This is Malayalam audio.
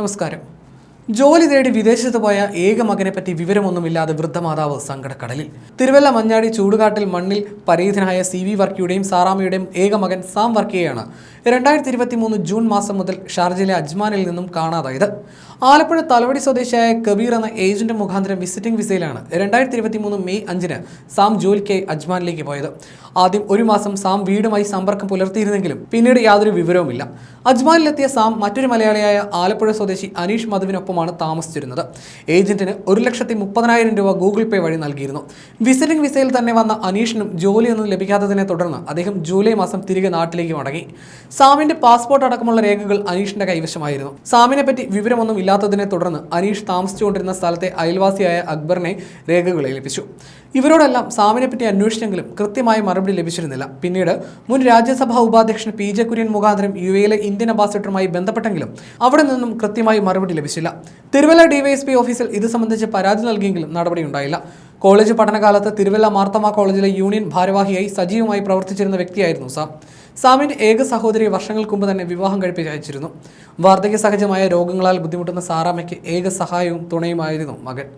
നമസ്കാരം. ജോലി തേടി വിദേശത്ത് പോയ ഏക മകനെ പറ്റി വിവരമൊന്നുമില്ലാതെ വൃദ്ധമാതാവ് സങ്കടക്കടലിൽ. തിരുവല്ല മഞ്ഞാടി ചൂടുകാട്ടിൽ മണ്ണിൽ പരീതനായ സി വി വർക്കിയുടെയും സാറാമയുടെയും ഏക മകൻ സാം വർക്കിയെയാണ് രണ്ടായിരത്തി ഇരുപത്തി മൂന്ന് ജൂൺ മാസം മുതൽ ഷാർജയിലെ അജ്മാനിൽ നിന്നും കാണാതായത്. ആലപ്പുഴ തലവടി സ്വദേശിയായ കബീർ എന്ന ഏജന്റ് മുഖാന്തരം വിസിറ്റിംഗ് വിസയിലാണ് രണ്ടായിരത്തി ഇരുപത്തി മൂന്ന് മെയ് അഞ്ചിന് സാം ജോലിക്കായി അജ്മാനിലേക്ക് പോയത്. ആദ്യം ഒരു മാസം സാം വീടുമായി സമ്പർക്കം പുലർത്തിയിരുന്നെങ്കിലും പിന്നീട് യാതൊരു വിവരവുമില്ല. അജ്മാനിലെത്തിയ സാം മറ്റൊരു മലയാളിയായ ആലപ്പുഴ സ്വദേശി അനീഷ് മധുവിനൊപ്പമാണ് താമസിച്ചിരുന്നത്. ഏജന്റിന് ഒരു ലക്ഷത്തി മുപ്പതിനായിരം രൂപ ഗൂഗിൾ പേ വഴി നൽകിയിരുന്നു. വിസിറ്റിംഗ് വിസയിൽ തന്നെ വന്ന അനീഷിനും ജോലിയൊന്നും ലഭിക്കാത്തതിനെ തുടർന്ന് അദ്ദേഹം ജൂലൈ മാസം തിരികെ നാട്ടിലേക്ക് മടങ്ങി. സാമിന്റെ പാസ്പോർട്ട് അടക്കമുള്ള രേഖകൾ അനീഷിന്റെ കൈവശമായിരുന്നു. സാമിനെ പറ്റി വിവരമൊന്നും ഇല്ലാത്തതിനെ തുടർന്ന് അനീഷ് താമസിച്ചുകൊണ്ടിരുന്ന സ്ഥലത്തെ അയൽവാസിയായ അക്ബറിനെ രേഖകൾ ഏൽപ്പിച്ചു. ഇവരോടെല്ലാം സാമിനെ പറ്റി അന്വേഷിച്ചെങ്കിലും കൃത്യമായ മറുപടി ലഭിച്ചിരുന്നില്ല. പിന്നീട് മുൻ രാജ്യസഭാ ഉപാധ്യക്ഷൻ പി ജെ കുര്യൻ മുഖാന്തരം യു എയിലെ ഇന്ത്യൻ അംബാസിഡറുമായി ബന്ധപ്പെട്ടെങ്കിലും അവിടെ നിന്നും കൃത്യമായി മറുപടി ലഭിച്ചില്ല. തിരുവല്ല ഡിവൈഎസ്പി ഓഫീസിൽ ഇത് സംബന്ധിച്ച് പരാതി നൽകിയെങ്കിലും നടപടിയുണ്ടായില്ല കോളേജ് പഠനകാലത്ത് തിരുവല്ല മാർത്തമ കോളേജിലെ യൂണിയൻ ഭാരവാഹിയായി സജീവമായി പ്രവർത്തിച്ചിരുന്ന വ്യക്തിയായിരുന്നു സാം. സാമിന്റെ ഏക സഹോദരി വർഷങ്ങൾക്ക് മുമ്പ് തന്നെ വിവാഹം കഴിപ്പിച്ച് അയച്ചിരുന്നു. വാർദ്ധക്യ സഹജമായ രോഗങ്ങളാൽ ബുദ്ധിമുട്ടുന്ന സാറാമ്മയ്ക്ക് ഏക സഹായവും തുണയുമായിരുന്നു മകൻ.